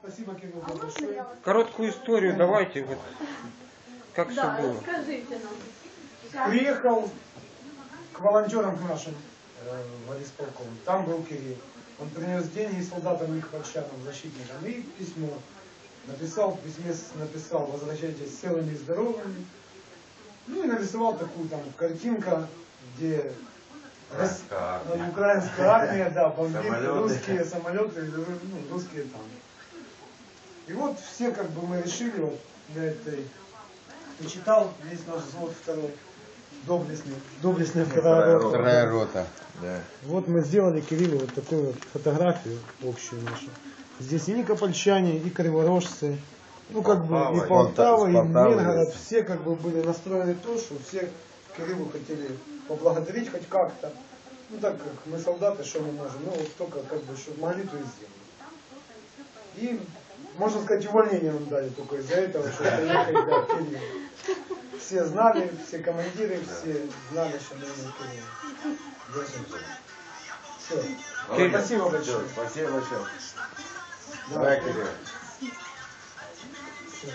Спасибо, Кирилл, А большое. я. Короткую историю давайте, вот, как все Да, было. расскажите нам. Приехал к волонтерам к нашим э, в Орисполком. Там был Кирилл. Он принес деньги солдатам их польчанам, защитникам и письмо. Написал, в письме написал, возвращайтесь целыми и здоровыми. Ну и нарисовал такую там картинка, где рас- Украинская армия. украинская армия, да, бомбит русские самолеты, ну, русские танки. И вот все как бы мы решили вот для этой ты читал весь наш взвод второй. Доблестный. Доблестная вторая рота. Вторая рота. Да. Вот мы сделали Кириллу вот такую вот фотографию общую нашу. Здесь и никопольчане, и криворожцы, ну как бы и Полтава, и Миргород, все как бы были настроены то, что все Кириллу хотели поблагодарить хоть как-то. Ну так как мы солдаты, что мы можем, ну вот только как бы, что могли, то и сделали. И, можно сказать, увольнение нам дали только из-за этого, что приехали для Кирилла. Все знали, все командиры, все знали, что мы именно Кирилл. Все. Молодец. Спасибо большое. Всё, Спасибо большое. Давай. Кирилл. Всё.